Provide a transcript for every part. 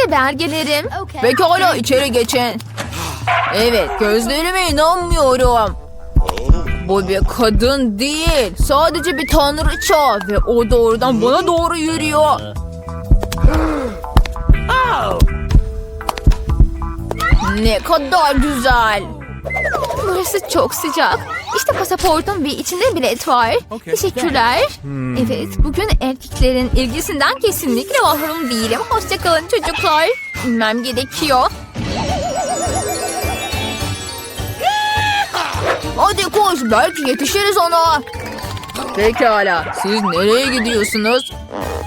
İşte belgelerim. Pekala içeri geçin. Evet gözlerime inanmıyorum. Bu bir kadın değil. Sadece bir tanrıça ve o doğrudan bana doğru yürüyor. Ne kadar güzel. Burası çok sıcak. İşte pasaportum ve içinde bilet var. Teşekkürler. Evet, bugün erkeklerin ilgisinden kesinlikle mahrum değilim. Hoşçakalın çocuklar. İnmem gerekiyor. Hadi koş belki yetişiriz ona. Pekala siz nereye gidiyorsunuz?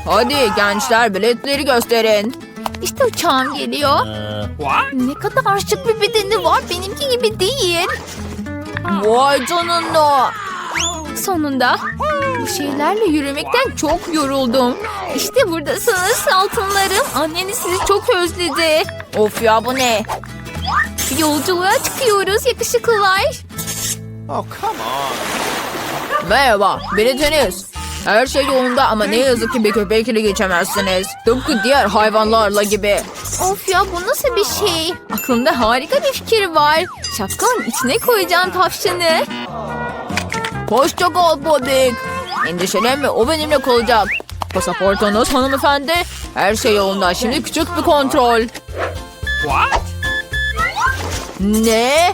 Hadi gençler biletleri gösterin. İşte uçağım geliyor. Ne kadar şık bir bedeni var. Benimki gibi değil. Vay canına. Sonunda bu şeylerle yürümekten çok yoruldum. İşte buradasınız altınlarım. Anneniz sizi çok özledi. Of ya bu ne? Yolculuğa çıkıyoruz yakışıklılar. Oh, come on. Merhaba biletiniz. Her şey yolunda ama ne yazık ki bir köpek ile geçemezsiniz. Tıpkı diğer hayvanlarla gibi. Of ya bu nasıl bir şey? Aklımda harika bir fikir var. Şapkanın içine koyacağım tavşanı. Hoşça kal Bobik. Endişelenme o benimle kalacak. Pasaportunuz hanımefendi. Her şey yolunda. Şimdi küçük bir kontrol. What? Ne?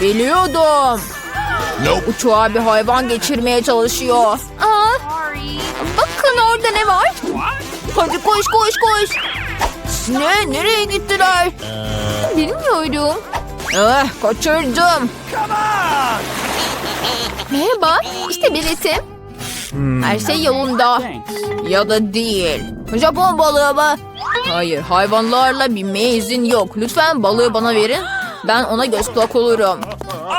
Biliyordum. Uçağa bir hayvan geçirmeye çalışıyor. Aa, bakın orada ne var? Hadi koş koş koş. Ne? Nereye gittiler? Bilmiyorum. Eh, kaçırdım. Merhaba, işte biletim. Her şey yolunda. Ya da değil. Japon balığı mı? Hayır, hayvanlarla binmeye izin yok. Lütfen balığı bana verin. Ben ona göz kulak olurum.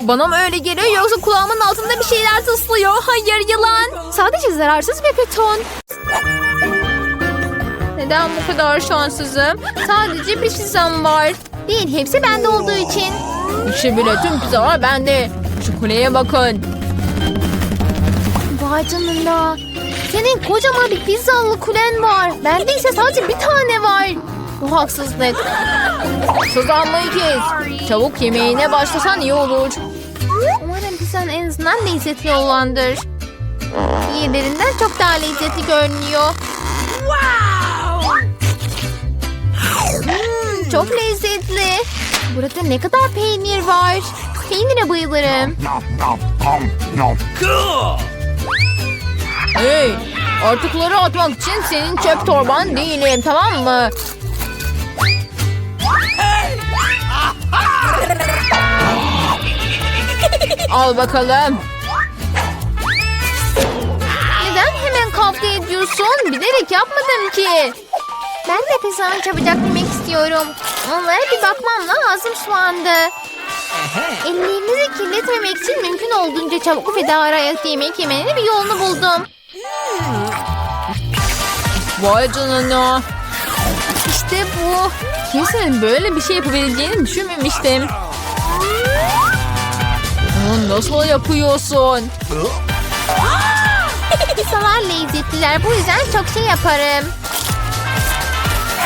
Bana mı öyle geliyor yoksa kulağımın altında bir şeyler tıslıyor? Hayır yılan. Sadece zararsız bir beton. Neden bu kadar şanssızım? Sadece bir pizzam var. Değil hepsi bende olduğu için. İşte bile tüm pizzalar bende. Şu kuleye bakın. Vay canına. Senin kocaman bir pizzalı kulen var. Bende ise sadece bir tane var. Bu haksızlık. Sızlanmayı kes. Çabuk yemeğine başlasan iyi olur. Umarım pizzan en azından lezzetli olandır. Diğerlerinden çok daha lezzetli görünüyor. Hmm, çok lezzetli. Burada ne kadar peynir var. Peynire bayılırım. Hey, artıkları atmak için senin çöp torban değilim tamam mı? Al bakalım. Neden hemen kavga ediyorsun? Bilerek yapmadım ki. Ben de pizzanı çabucak yemek istiyorum. Onlara bir bakmam lazım şu anda. Ellerinizi kirletmemek için mümkün olduğunca çabuk ve daha rahat yemek yemenin bir yolunu buldum. Vay canına. İşte bu. Kimsenin böyle bir şey yapabileceğini düşünmemiştim. Bunu nasıl yapıyorsun? Pizzalar lezzetliler. Bu yüzden çok şey yaparım.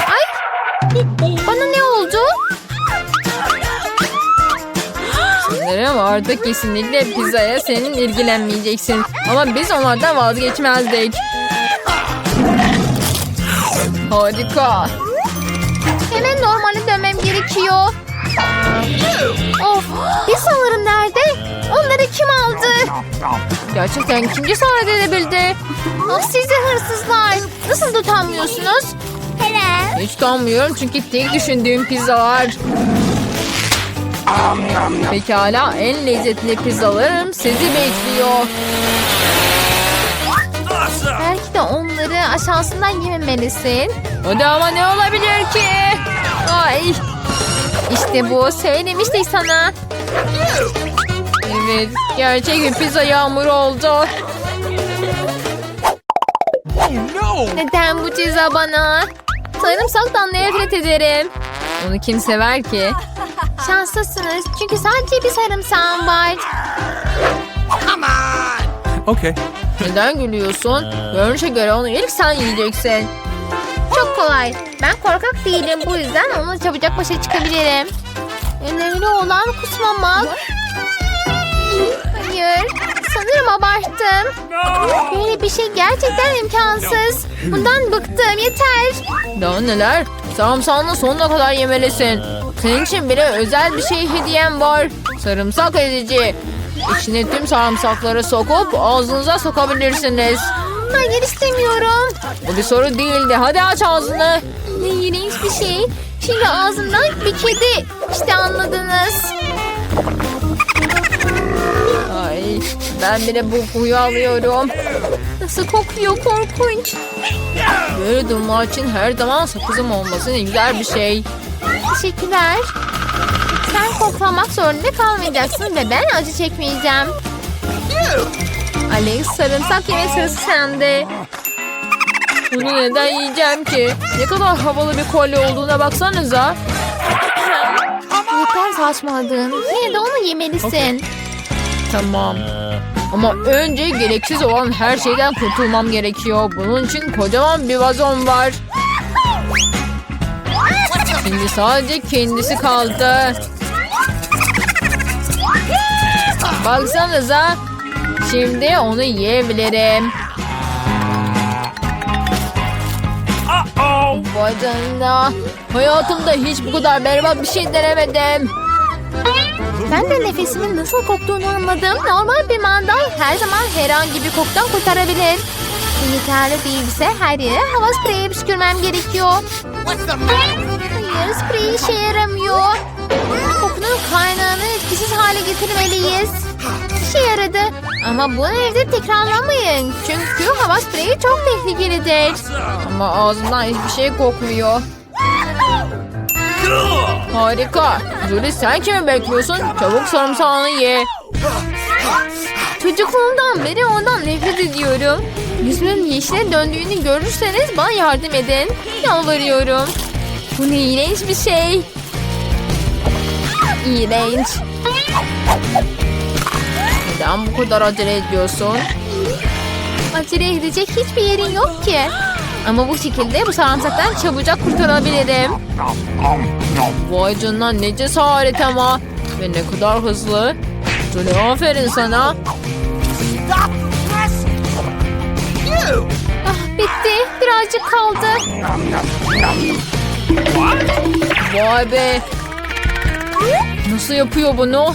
Ay! Bana ne oldu? Sanırım artık kesinlikle pizzaya senin ilgilenmeyeceksin. Ama biz onlardan vazgeçmezdik. Harika. Hemen normale dönmem gerekiyor. Of! Pizzalarım nerede? Onları kim aldı? Gerçekten kim cesaret edebildi? Ah sizi hırsızlar. Nasıl da utanmıyorsunuz? Hele. Hiç utanmıyorum çünkü tek düşündüğüm pizzalar. Pekala en lezzetli pizzalarım sizi bekliyor. Belki de onları aşağısından yememelisin. Hadi ama ne olabilir ki? Ay. İşte bu. Söylemiştik sana. Evet gerçek bir pizza yağmuru oldu. No. Neden bu ceza bana? Sarımsaktan nefret ederim. Onu kim sever ki? Şanslısınız çünkü sadece bir sarımsağım var. Okay. Neden gülüyorsun? Görünüşe göre onu ilk sen yiyeceksin. Çok kolay. Ben korkak değilim bu yüzden onunla çabucak başa çıkabilirim. Önemli olan kusmamak. Hayır. Sanırım abarttım. Böyle bir şey gerçekten imkansız. Bundan bıktım yeter. Daha neler? Sarımsağını sonuna kadar yemelisin. Senin için bile özel bir şey hediyem var. Sarımsak ezici. İçine tüm sarımsakları sokup ağzınıza sokabilirsiniz. Hayır istemiyorum. Bu bir soru değildi. Hadi aç ağzını. Ne iğrenç bir şey. Şimdi ağzımdan bir kedi. İşte anladınız. Ay, ben bile bu kokuyu alıyorum. Nasıl kokuyor korkunç. Böyle durumlar için her zaman sakızım olması ne güzel bir şey. Teşekkürler. Sen koklamak zorunda kalmayacaksın ve ben acı çekmeyeceğim. Alex sarımsak yeme sırası sende. Bunu neden yiyeceğim ki? Ne kadar havalı bir kolye olduğuna baksanıza. Yeter saçmaladın. Yine de onu yemelisin. Tamam. Ama önce gereksiz olan her şeyden kurtulmam gerekiyor. Bunun için kocaman bir vazon var. Şimdi sadece kendisi kaldı. Baksanıza. Şimdi onu yiyebilirim. Vay canına. Hayatımda hiç bu kadar berbat bir şey denemedim. Ben de nefesimin nasıl koktuğunu anladım. Normal bir mandal her zaman herhangi bir kokudan kurtarabilir. Yeterli değilse her yere hava spreyi püskürmem gerekiyor. Hayır sprey işe yaramıyor. Kokunun kaynağını etkisiz hale getirmeliyiz. İşe yaradı. Ama bunu evde tekrarlamayın. Çünkü hava spreyi çok tehlikelidir. Ama ağzımdan hiçbir şey kokmuyor. Harika. Julie sen kimi bekliyorsun? Çabuk sarımsağını ye. Çocukluğumdan beri ondan nefret ediyorum. Yüzümün yeşile döndüğünü görürseniz bana yardım edin. Yalvarıyorum. Bu ne iğrenç bir şey. İğrenç. Neden bu kadar acele ediyorsun? Acele edecek hiçbir yerin yok ki. Ama bu şekilde bu sarımsaktan çabucak kurtarabilirim. Vay canına ne cesaret ama. Ve ne kadar hızlı. Julie aferin sana. Ah bitti. Birazcık kaldı. Vay be. Nasıl yapıyor bunu?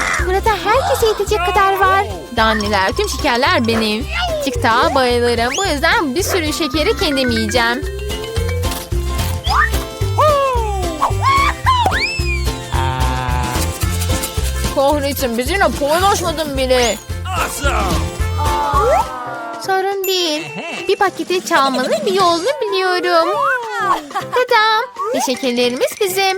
Burada herkese yetecek kadar var. Danneler, tüm şekerler benim. TikTok'a bayılırım. Bu yüzden bir sürü şekeri kendim yiyeceğim. Kahretsin bizimle paylaşmadın bile. Sorun değil. Bir paketi çalmanın bir yolunu biliyorum. Tadam. Ve şekerlerimiz bizim.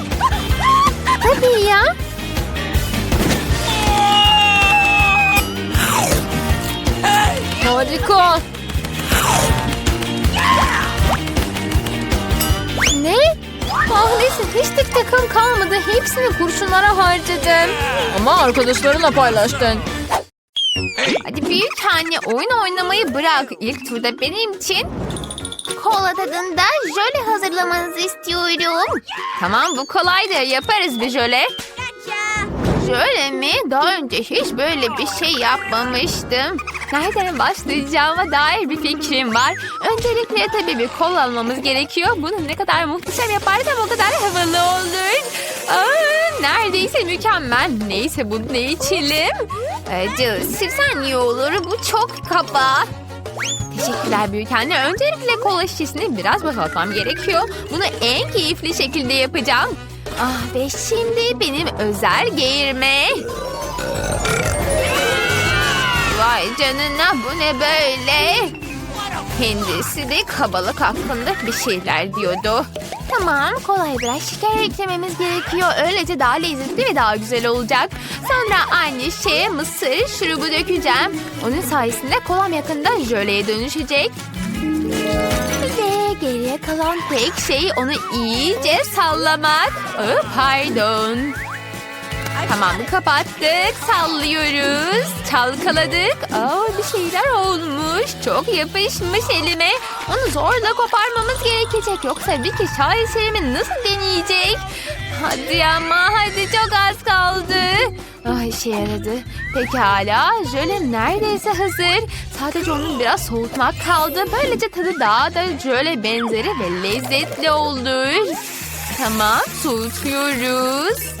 Tabii ya. Harika. Ne? Ah neyse hiç tek takım kalmadı. Hepsini kurşunlara harcadım. Ama arkadaşlarınla paylaştın. Hadi büyük anne oyun oynamayı bırak. İlk turda benim için kola tadında jöle hazırlamanızı istiyorum. Tamam bu kolaydır. Yaparız bir jöle. Jöle mi? Daha önce hiç böyle bir şey yapmamıştım. Nereden başlayacağıma dair bir fikrim var. Öncelikle tabii bir kol almamız gerekiyor. Bunu ne kadar muhteşem yaparsam o kadar havalı olur. Aa, neredeyse mükemmel. Neyse bunu ne içelim? Acı sirsen iyi olur. Bu çok kaba. Teşekkürler büyük anne. Öncelikle kola şişesini biraz boşaltmam gerekiyor. Bunu en keyifli şekilde yapacağım. Ah ve şimdi benim özel geğirme. Vay canına bu ne böyle? Kendisi de kabalık hakkında bir şeyler diyordu. Tamam kolay biraz şeker eklememiz gerekiyor. Öylece daha lezzetli ve daha güzel olacak. Sonra aynı şeye mısır şurubu dökeceğim. Onun sayesinde kolam yakında jöleye dönüşecek. Ve geriye kalan tek şey onu iyice sallamak. Aa, pardon. Tamam kapattık. Sallıyoruz. Çalkaladık. Aa, bir şeyler olmuş. Çok yapışmış elime. Onu zorla koparmamız gerekecek. Yoksa bir kişi eserimi nasıl deneyecek? Hadi ama hadi çok az kaldı. Ah işe yaradı. Pekala jöle neredeyse hazır. Sadece onu biraz soğutmak kaldı. Böylece tadı daha da jöle benzeri ve lezzetli olur. Tamam soğutuyoruz.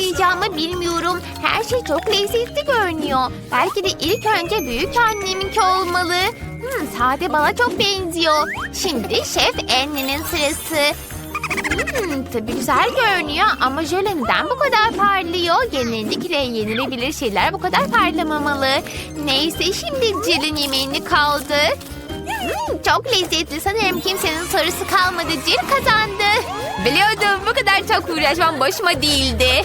Başlayacağımı bilmiyorum. Her şey çok lezzetli görünüyor. Belki de ilk önce büyük anneminki olmalı. Hmm, sade bana çok benziyor. Şimdi Şef Anne'nin sırası. Hmm, tabii güzel görünüyor ama jöle neden bu kadar parlıyor? Genellikle yenilebilir şeyler bu kadar parlamamalı. Neyse şimdi Jill'in yemeğini kaldı. Hmm, çok lezzetli. Sanırım kimsenin sorusu kalmadı. Jill kazandı. Biliyordum bu kadar çok uğraşmam başıma değildi.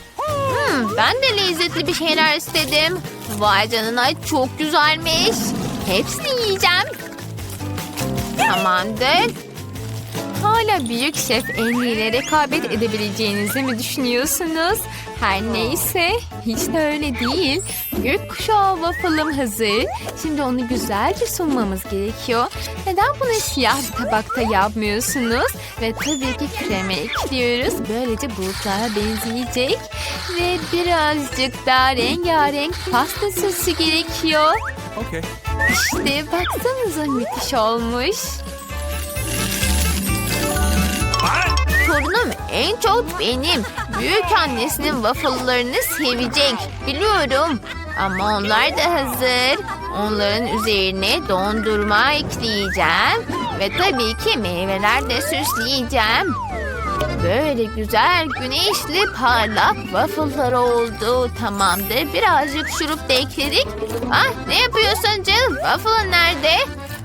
Hmm, ben de lezzetli bir şeyler istedim. Vay canına çok güzelmiş. Hepsini yiyeceğim. Tamamdır. Hala büyük şef Annie rekabet edebileceğinizi mi düşünüyorsunuz? Her neyse hiç de öyle değil. Gökkuşağı waffle'ım hazır. Şimdi onu güzelce sunmamız gerekiyor. Neden bunu siyah bir tabakta yapmıyorsunuz? Ve tabii ki krema ekliyoruz. Böylece bulutlara benzeyecek. Ve birazcık daha rengarenk pasta sosu gerekiyor. Okay. İşte baksanıza müthiş olmuş. Torunum en çok benim. Büyük annesinin waffle'larını sevecek. Biliyorum. Ama onlar da hazır. Onların üzerine dondurma ekleyeceğim. Ve tabii ki meyveler de süsleyeceğim. Böyle güzel güneşli parlak waffle'lar oldu. Tamamdır. Birazcık şurup da ekledik. Ah ne yapıyorsun Jill? Waffle nerede?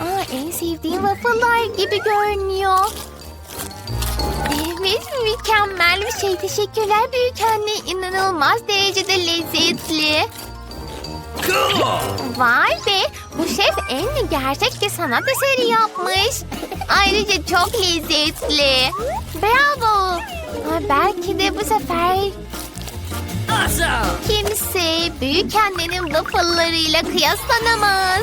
Aa en sevdiğim waffle'lar gibi görünüyor. Evet mükemmel bir şey. Teşekkürler büyük anne. İnanılmaz derecede lezzetli. Vay be bu şef en gerçek bir sanat eseri yapmış. Ayrıca çok lezzetli. Bravo. Ha, belki de bu sefer kimse büyük annenin waffle'larıyla kıyaslanamaz.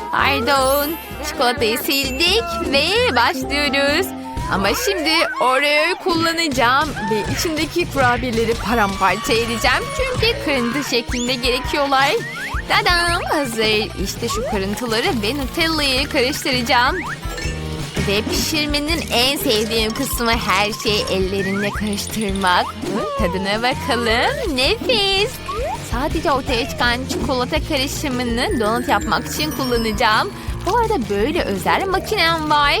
Pardon. Çikolatayı sildik ve başlıyoruz. Ama şimdi Oreo'yu kullanacağım ve içindeki kurabiyeleri paramparça edeceğim. Çünkü kırıntı şeklinde gerekiyorlar. Tadam hazır. İşte şu kırıntıları ve Nutella'yı karıştıracağım. Ve pişirmenin en sevdiğim kısmı her şeyi ellerinle karıştırmak. Tadına bakalım. Nefis. Sadece ortaya çıkan çikolata karışımını donut yapmak için kullanacağım. Bu arada böyle özel makinem var.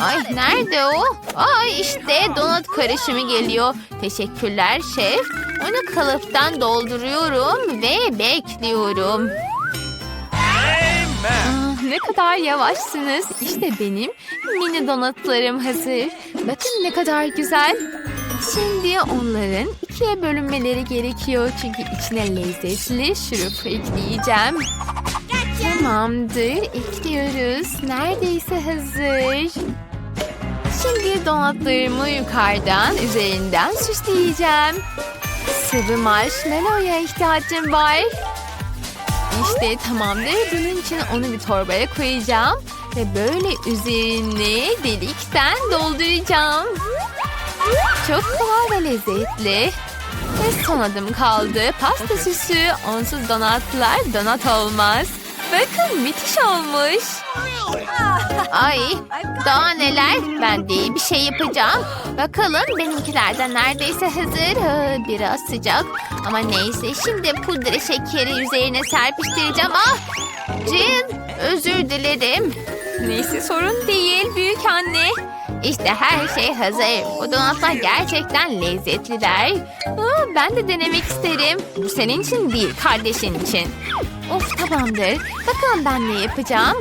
Ay nerede o? Ay işte donut karışımı geliyor. Teşekkürler şef. Onu kalıptan dolduruyorum ve bekliyorum. Ah, ne kadar yavaşsınız. İşte benim mini donutlarım hazır. Bakın ne kadar güzel. Şimdi onların ikiye bölünmeleri gerekiyor. Çünkü içine lezzetli şurup ekleyeceğim. Tamamdır. Ekliyoruz. Neredeyse hazır. Şimdi donatlarımı yukarıdan, üzerinden süsleyeceğim. Sıvı marshmallow'ya ihtiyacım var. İşte tamamdır. Bunun için onu bir torbaya koyacağım. Ve böyle üzerine delikten dolduracağım. Çok kolay ve lezzetli. Ve son adım kaldı. Pasta süsü. Onsuz donatlar donat olmaz. Bakın müthiş olmuş. Ay daha neler. Ben de bir şey yapacağım. Bakalım benimkilerden neredeyse hazır. Ha, Biraz sıcak. Ama neyse şimdi pudra şekeri üzerine serpiştireceğim. Ah Jill özür dilerim. Neyse sorun değil büyük anne. İşte her şey hazır. Bu donatlar gerçekten lezzetliler. Aa, ben de denemek isterim. Bu senin için değil kardeşin için. Of tamamdır. Bakalım ben ne yapacağım.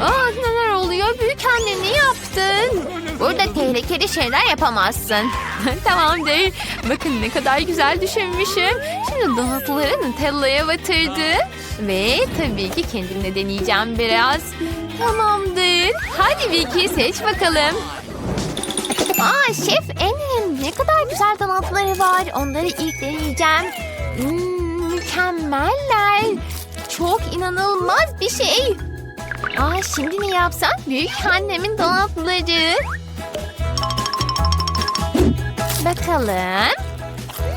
Aa, neler oluyor? Büyük anne ne yaptın? Burada tehlikeli şeyler yapamazsın. Tamamdır. Bakın ne kadar güzel düşünmüşüm. Şimdi donatları Nutella'ya batırdı. Ve tabii ki kendim de deneyeceğim biraz. Tamamdır. Hadi Vicky seç bakalım. Aa şef Eminim ne kadar güzel donatları var. Onları ilk deneyeceğim. Hmm, mükemmeller. Çok inanılmaz bir şey. Aa şimdi ne yapsak? Büyük annemin donatları. Bakalım.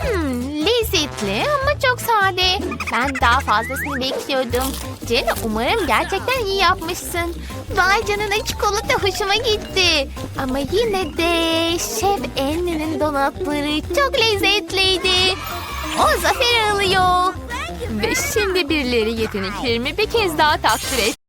Hmm, lezzetli ama çok sade. Ben daha fazlasını bekliyordum. Jenna umarım gerçekten iyi yapmışsın. Vay canına çikolata hoşuma gitti. Ama yine de Şef Annie'nin donatları çok lezzetliydi. O zafer alıyor. Ve şimdi birileri yeteneklerimi bir kez daha takdir et.